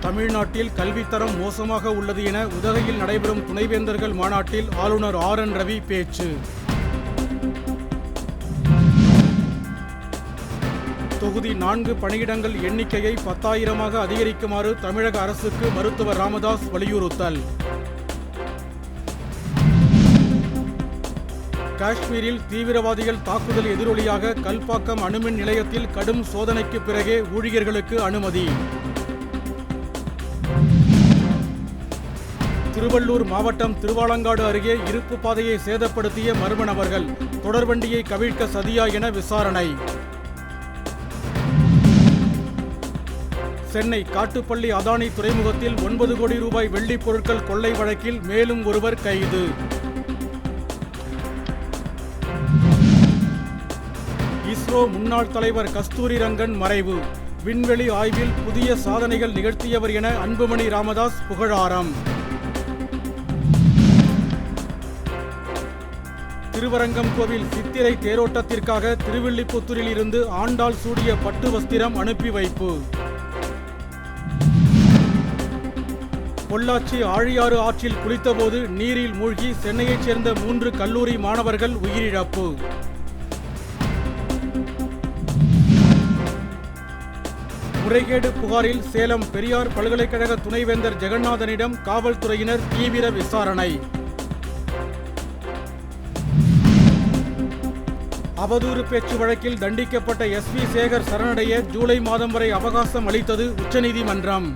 தமிழ்நாட்டில் கல்வித்தரம் மோசமாக உள்ளது என உதகையில் நடைபெறும் துணைவேந்தர்கள் மாநாட்டில் ஆளுநர் ஆர் என் ரவி பேச்சு. தொகுதி நான்கு பணியிடங்கள் எண்ணிக்கையை பத்தாயிரமாக அதிகரிக்குமாறு தமிழக அரசுக்கு மருத்துவர் ராமதாஸ் வலியுறுத்தல். காஷ்மீரில் தீவிரவாதிகள் தாக்குதல் எதிரொலியாக கல்பாக்கம் அணுமின் நிலையத்தில் கடும் சோதனைக்கு பிறகே ஊழியர்களுக்கு அனுமதி. திருவள்ளூர் மாவட்டம் திருவாலங்காடு அருகே இருப்பு பாதையை சேதப்படுத்திய மர்ம நபர்கள் தொடர்வண்டியை கவிழ்க்க சதியா என விசாரணை. சென்னை காட்டுப்பள்ளி அதானி துறைமுகத்தில் ஒன்பது கோடி ரூபாய் வெள்ளிப் பொருட்கள் கொள்ளை வழக்கில் மேலும் ஒருவர் கைது. இஸ்ரோ முன்னாள் தலைவர் கஸ்தூரி ரங்கன் மறைவு. விண்வெளி ஆய்வில் புதிய சாதனைகள் நிகழ்த்தியவர் என அன்புமணி ராமதாஸ் புகழாரம். திருவரங்கம் கோவில் சித்திரை தேரோட்டத்திற்காக திருவில்லிபுத்தூரில் இருந்து ஆண்டாள் சூடிய பட்டு வஸ்திரம் அனுப்பி வைப்பு. பொள்ளாச்சி ஆழியாறு ஆற்றில் குளித்தபோது நீரில் மூழ்கி சென்னையைச் சேர்ந்த மூன்று கல்லூரி மாணவர்கள் உயிரிழப்பு. முறைகேடு புகாரில் சேலம் பெரியார் பல்கலைக்கழக துணைவேந்தர் ஜெகநாதனிடம் காவல்துறையினர் தீவிர விசாரணை. அவதூறு பேச்சு வழக்கில் தண்டிக்கப்பட்ட எஸ் வி சேகர் சரணடைய ஜூலை மாதம் வரை அவகாசம் அளித்தது உச்சநீதிமன்றம்.